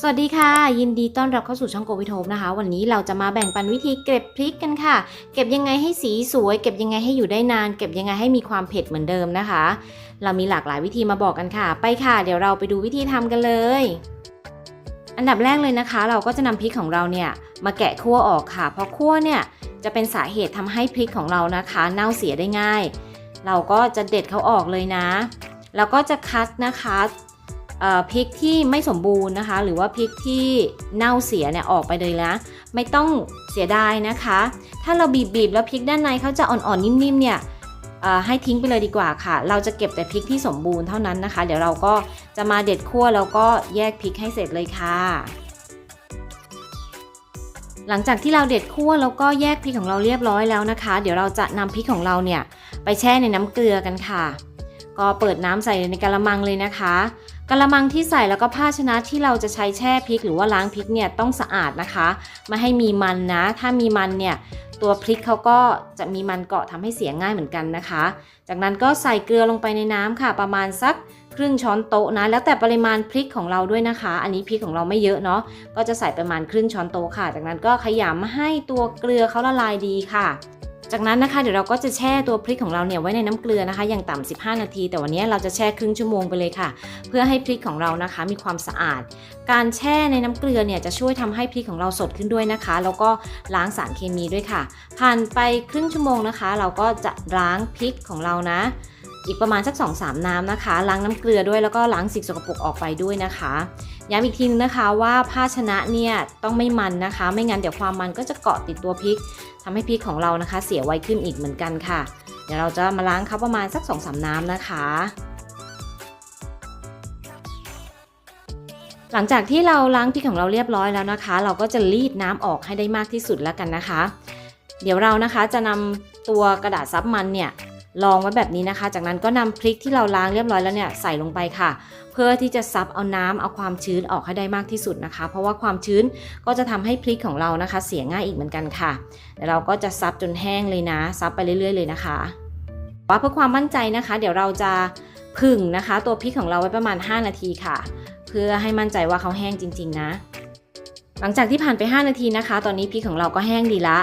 สวัสดีค่ะ ยินดีต้อนรับเข้าสู่ช่องโกวิโทมนะคะ วันนี้เราจะมาแบ่งปันวิธีเก็บพริกกันค่ะ เก็บยังไงให้สีสวย เก็บยังไงให้อยู่ได้นาน เก็บยังไงให้มีความเผ็ดเหมือนเดิมนะคะ เรามีหลากหลายวิธีมาบอกกันค่ะ ไปค่ะ เดี๋ยวเราไปดูวิธีทำกันเลย อันดับแรกเลยนะคะ เราก็จะนำพริกของเราเนี่ยมาแกะคั่วออกค่ะ เพราะคั่วเนี่ยจะเป็นสาเหตุทำให้พริกของเรานะคะ เน่าเสียได้ง่าย เราก็จะเด็ดเขาออกเลยนะแล้วก็จะคัดนะคะ พริกที่ไม่สมบูรณ์นะคะ หรือว่าพริกที่เน่าเสียเนี่ยออกไปเลยนะ ไม่ต้องเสียดายนะคะ ถ้าเราบีบๆแล้วพริกด้านในเขาจะอ่อนๆนิ่มๆเนี่ยให้ทิ้งไปเลยดีกว่าค่ะ เราจะเก็บแต่พริกที่สมบูรณ์เท่านั้นนะคะ เดี๋ยวเราก็จะมาเด็ดคั่วแล้วก็แยกพริกให้เสร็จเลยค่ะ หลังจากที่เราเด็ดคั่วแล้วก็แยกพริกของเราเรียบร้อยแล้วนะคะ เดี๋ยวเราจะนำพริกของเราเนี่ยไปแช่ในน้ำเกลือกันค่ะ ก็เปิดน้ำใส่ในกระมังเลยนะคะ กระมังที่ใส่แล้วก็ภาชนะที่เราจะใช้แช่พริกหรือว่าล้างพริกเนี่ยต้องสะอาดนะคะไม่ให้มีมันนะ ถ้ามีมันเนี่ยตัวพริกเขาก็จะมีมันเกาะทำให้เสียง่ายเหมือนกันนะคะ จากนั้นก็ใส่เกลือลงไปในน้ำค่ะ ประมาณสักครึ่งช้อนโต๊ะนะ แล้วแต่ปริมาณพริกของเราด้วยนะคะ อันนี้พริกของเราไม่เยอะเนาะก็จะใส่ประมาณครึ่งช้อนโต๊ะค่ะ จากนั้นก็ขยำให้ตัวเกลือเขาละลายดีค่ะ จากนั้นนะคะเดี๋ยวเราก็จะแช่ตัวพริกของเราเนี่ยไว้ในน้ำเกลือนะคะ อย่างต่ำ15 นาที แต่วันนี้เราจะแช่ครึ่งชั่วโมงไปเลยค่ะ เพื่อให้พริกของเรานะคะมีความสะอาด การแช่ในน้ำเกลือเนี่ยจะช่วยทำให้พริกของเราสดขึ้นด้วยนะคะ แล้วก็ล้างสารเคมีด้วยค่ะ ผ่านไปครึ่งชั่วโมงนะคะ เราก็จะล้างพริกของเรานะ อีกประมาณสัก 2-3 น้ำนะคะ ล้างน้ำเกลือด้วยแล้วก็ล้างสิ่งสกปรกออกไปด้วยนะคะย้ำอีกทีนึงนะคะว่าภาชนะเนี่ยต้องไม่มันนะคะ ไม่งั้นเดี๋ยวความมันก็จะเกาะติดตัวพริก ทำให้พริกของเรานะคะ เสียไวขึ้นอีกเหมือนกันค่ะ เดี๋ยวเราจะมาล้างเขาประมาณสัก2-3น้ำนะคะ หลังจากที่เราล้างพริกของเราเรียบร้อยแล้วนะคะ เราก็จะรีดน้ำออกให้ได้มากที่สุดแล้วกันนะคะ เดี๋ยวเรานะคะจะนำตัวกระดาษซับมันเนี่ย รองไว้แบบนี้นะคะ จากนั้นก็นำพริกที่เราล้างเรียบร้อยแล้วเนี่ยใส่ลงไปค่ะ เพื่อที่จะซับเอาน้ำเอาความชื้นออกให้ได้มากที่สุดนะคะ เพราะว่าความชื้นก็จะทำให้พริกของเรานะคะ เสียง่ายอีกเหมือนกันค่ะเดี๋ยวเราก็จะซับจนแห้งเลยนะ ซับไปเรื่อย ๆ เลยนะคะว่าเพื่อความมั่นใจนะคะ เดี๋ยวเราจะผึ่งนะคะ ตัวพริกของเราไว้ประมาณ 5 นาทีค่ะ เพื่อให้มั่นใจว่าเขาแห้งจริง ๆ นะ หลังจากที่ผ่านไป 5 นาทีนะคะ ตอนนี้พริกของเราก็แห้งดีละ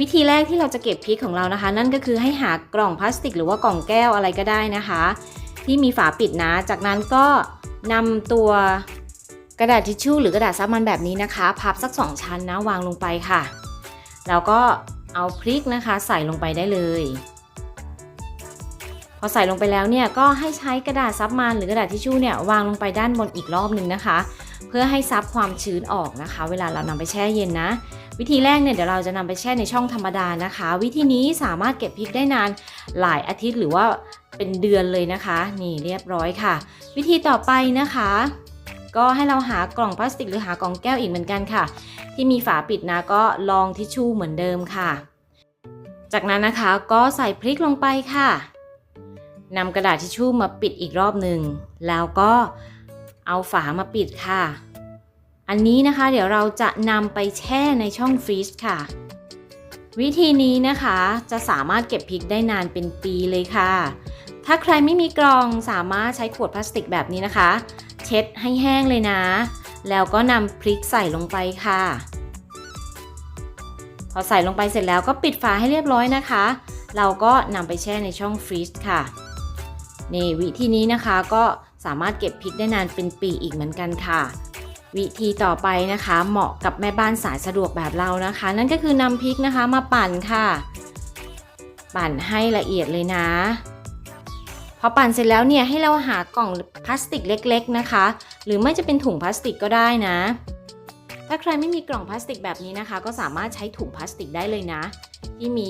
วิธีแรกที่เราจะเก็บพริกของเรานะคะ นั่นก็คือให้หากล่องพลาสติก หรือว่ากล่องแก้วอะไรก็ได้นะคะ ที่มีฝาปิดนะ จากนั้นก็นำตัวกระดาษทิชชู่หรือกระดาษซับมันแบบนี้นะคะพับสัก 2 ชั้นนะวางลงไปค่ะ แล้วก็เอาพริกนะคะ ใส่ลงไปได้เลย พอใส่ลงไปแล้วเนี่ยก็ให้ใช้กระดาษซับมันหรือกระดาษทิชชู่เนี่ยวางลงไปด้านบนอีกรอบหนึ่งนะคะ เพื่อให้ซับความชื้นออกนะคะ เวลาเรานำไปแช่เย็นนะ วิธีแรกเนี่ยเดี๋ยวเราจะนำไปแช่ในช่องธรรมดานะคะ วิธีนี้สามารถเก็บพริกได้นานหลายอาทิตย์หรือว่าเป็นเดือนเลยนะคะ นี่เรียบร้อยค่ะ วิธีต่อไปนะคะ ก็ให้เราหากล่องพลาสติกหรือหากล่องแก้วอีกเหมือนกันค่ะ ที่มีฝาปิดนะก็ลองทิชชู่เหมือนเดิมค่ะ จากนั้นนะคะก็ใส่พริกลงไปค่ะนำกระดาษทิชชู่มาปิดอีกรอบหนึ่งแล้วก็ เอาฝามาปิดค่ะ อันนี้นะคะ เดี๋ยวเราจะนำไปแช่ในช่องฟรีซค่ะ วิธีนี้นะคะจะสามารถเก็บพริกได้นานเป็นปีเลยค่ะ ถ้าใครไม่มีกรองสามารถใช้ขวดพลาสติกแบบนี้นะคะ เช็ดให้แห้งเลยนะ แล้วก็นำพริกใส่ลงไปค่ะ พอใส่ลงไปเสร็จแล้วก็ปิดฝาให้เรียบร้อยนะคะ เราก็นำไปแช่ในช่องฟรีซค่ะนี่วิธีนี้นะคะก็ สามารถเก็บพริกได้นานเป็นปีอีกเหมือนกันค่ะ วิธีต่อไปนะคะ เหมาะกับแม่บ้านสายสะดวกแบบเรานะคะ นั่นก็คือนำพริกนะคะมาปั่นค่ะ ปั่นให้ละเอียดเลยนะพอปั่นเสร็จแล้วเนี่ยให้เราหากล่องพลาสติกเล็ก ๆนะคะ หรือไม่จะเป็นถุงพลาสติกก็ได้นะ ถ้าใครไม่มีกล่องพลาสติกแบบนี้นะคะ ก็สามารถใช้ถุงพลาสติกได้เลยนะ ที่มี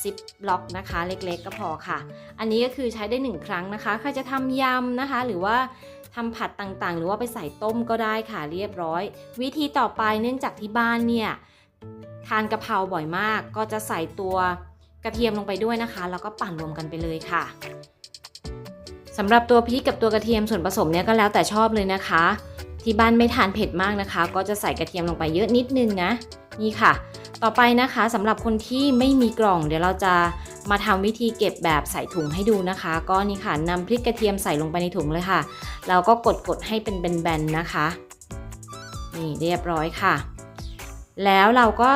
ซิปล็อกนะคะเล็กๆก็พอค่ะ อันนี้ก็คือใช้ได้หนึ่งครั้งนะคะ ใครจะทำยำนะคะ หรือว่าทำผัดต่างๆ หรือว่าไปใส่ต้มก็ได้ค่ะเรียบร้อย วิธีต่อไปเนื่องจากที่บ้านเนี่ยทานกะเพราบ่อยมาก ก็จะใส่ตัวกระเทียมลงไปด้วยนะคะ แล้วก็ปั่นรวมกันไปเลยค่ะสำหรับตัวพริกกับตัวกระเทียมส่วนผสมเนี่ยก็แล้วแต่ชอบเลยนะคะ ที่บ้านไม่ทานเผ็ดมากนะคะ ก็จะใส่กระเทียมลงไปเยอะนิดนึงนะ นี่ค่ะ ต่อไปนะคะสำหรับคนที่ไม่มีกล่อง เดี๋ยวเราจะมาทำวิธีเก็บแบบใส่ถุงให้ดูนะคะ ก็นี่ค่ะนำพริกกระเทียมใส่ลงไปในถุงเลยค่ะ แล้วก็กดกดๆให้เป็นแบนๆนะคะ นี่เรียบร้อยค่ะ แล้วเราก็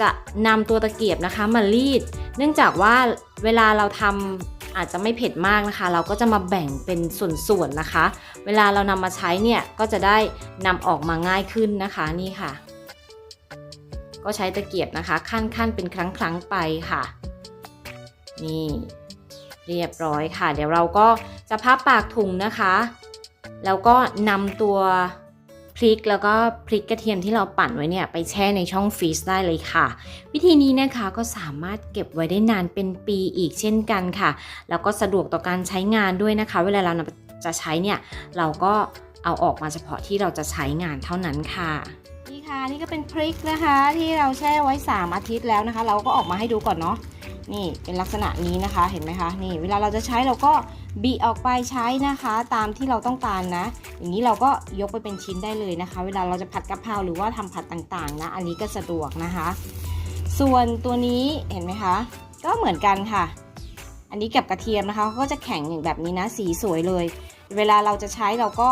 จะนำตัวตะเกียบนะคะมารีด เนื่องจากว่าเวลาเราทำ อาจจะไม่เผ็ดมากนะคะ เราก็จะมาแบ่งเป็นส่วนๆนะคะ เวลาเรานำมาใช้เนี่ยก็จะได้นำออกมาง่ายขึ้นนะคะนี่ค่ะ ก็ใช้ตะเกียบนะคะขั้นๆเป็นครั้งๆไปค่ะ นี่เรียบร้อยค่ะ เดี๋ยวเราก็จะพับปากถุงนะคะ แล้วก็นำตัว พริกแล้วก็พริกกระเทียมที่เราปั่นไว้เนี่ยไปแช่ในช่องฟรีซได้เลยค่ะ วิธีนี้นะคะก็สามารถเก็บไว้ได้นานเป็นปีอีกเช่นกันค่ะ แล้วก็สะดวกต่อการใช้งานด้วยนะคะ เวลาเราจะใช้เนี่ยเราก็เอาออกมาเฉพาะที่เราจะใช้งานเท่านั้นค่ะ คะนี่ก็เป็นพริกนะคะที่เราแช่ไว้ 3 อาทิตย์แล้วนะคะ เราก็ออกมาให้ดูก่อนเนาะนี่เป็นลักษณะนี้นะคะเห็นไหมคะนี่เวลาเราจะใช้เราก็บีออกไปใช้นะคะ ตามที่เราต้องการนะ อย่างนี้เราก็ยกไปเป็นชิ้นได้เลยนะคะ เวลาเราจะผัดกะเพราหรือว่าทำผัดต่างๆนะอันนี้ก็สะดวกนะคะ ส่วนตัวนี้เห็นไหมคะ ก็เหมือนกันค่ะ อันนี้กับกระเทียมนะคะก็จะแข็งอย่างแบบนี้นะสีสวยเลย เวลาเราจะใช้เราก็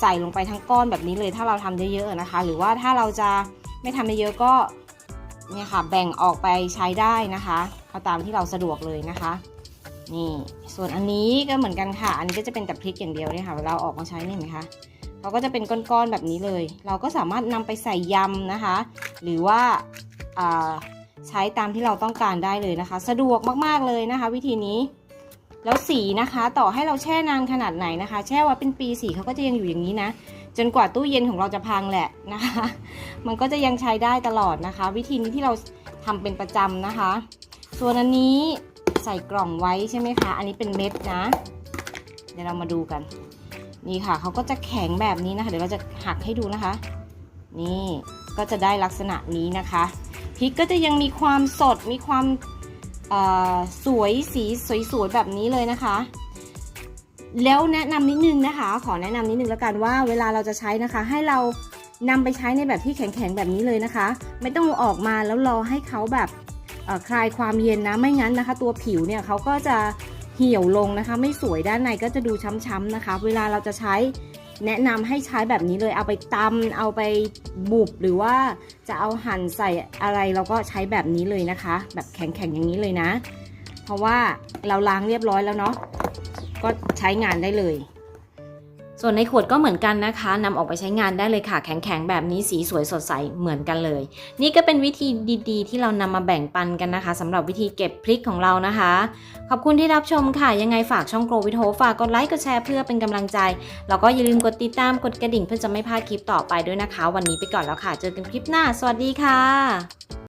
ใส่ลงไปทั้งก้อนแบบนี้เลยถ้าเราทำเยอะๆนะคะ หรือว่าถ้าเราจะไม่ทำเยอะๆก็เนี่ยค่ะแบ่งออกไปใช้ได้นะคะเอาตามที่เราสะดวกเลยนะคะนี่ส่วนอันนี้ก็เหมือนกันค่ะ อันนี้ก็จะเป็นแต่พริกอย่างเดียวเนี่ยค่ะเวลาออกมาใช้นี่เห็นไหมคะเขาก็จะเป็นก้อนๆแบบนี้เลย เราก็สามารถนำไปใส่ยำนะคะ หรือว่าอ่าใช้ตามที่เราต้องการได้เลยนะคะ สะดวกมากๆเลยนะคะ วิธีนี้ แล้วสีนะคะต่อให้เราแช่นานขนาดไหนนะคะ แช่ไว้เป็นปีสีเขาก็จะยังอยู่อย่างนี้นะ จนกว่าตู้เย็นของเราจะพังแหละนะคะ มันก็จะยังใช้ได้ตลอดนะคะ วิธีนี้ที่เราทำเป็นประจำนะคะ ส่วนอันนี้ใส่กล่องไว้ใช่ไหมคะ อันนี้เป็นเม็ดนะ เดี๋ยวเรามาดูกัน นี่ค่ะเขาก็จะแข็งแบบนี้นะคะ เดี๋ยวเราจะหักให้ดูนะคะ นี่ก็จะได้ลักษณะนี้นะคะพริกก็จะยังมีความสดมีความ สวยสีสวยๆแบบนี้เลยนะคะ แล้วแนะนำนิดนึงนะคะ ขอแนะนำนิดนึงแล้วกันว่าเวลาเราจะใช้นะคะ ให้เรานำไปใช้ในแบบที่แข็งๆแบบนี้เลยนะคะ ไม่ต้องออกมาแล้วรอให้เขาแบบคลายความเย็นนะไม่งั้นนะคะ ตัวผิวเนี่ยเขาก็จะเหี่ยวลงนะคะ ไม่สวยด้านในก็จะดูช้ำๆนะคะ เวลาเราจะใช้ แนะนำให้ใช้แบบนี้เลยเอาไปตำเอาไปบุบหรือว่าจะเอาหั่นใส่อะไรเราก็ใช้แบบนี้เลยนะคะ แบบแข็งๆอย่างนี้เลยนะ เพราะว่าเราล้างเรียบร้อยแล้วเนาะก็ใช้งานได้เลย ส่วนในขวดก็เหมือนกันนะคะนำออกไปใช้งานได้เลยค่ะ แข็งๆแบบนี้สีสวยสดใสเหมือนกันเลย นี่ก็เป็นวิธีดีๆ ที่เรานำมาแบ่งปันกันนะคะสำหรับวิธีเก็บพริกของเรานะคะ ขอบคุณที่รับชมค่ะ ยังไงฝากช่องโกรวิทโฮฝากกดไลค์กดแชร์เพื่อเป็นกำลังใจ แล้วก็อย่าลืมกดติดตามกดกระดิ่งเพื่อจะไม่พลาดคลิปต่อไปด้วยนะคะ วันนี้ไปก่อนแล้วค่ะ เจอกันคลิปหน้า สวัสดีค่ะ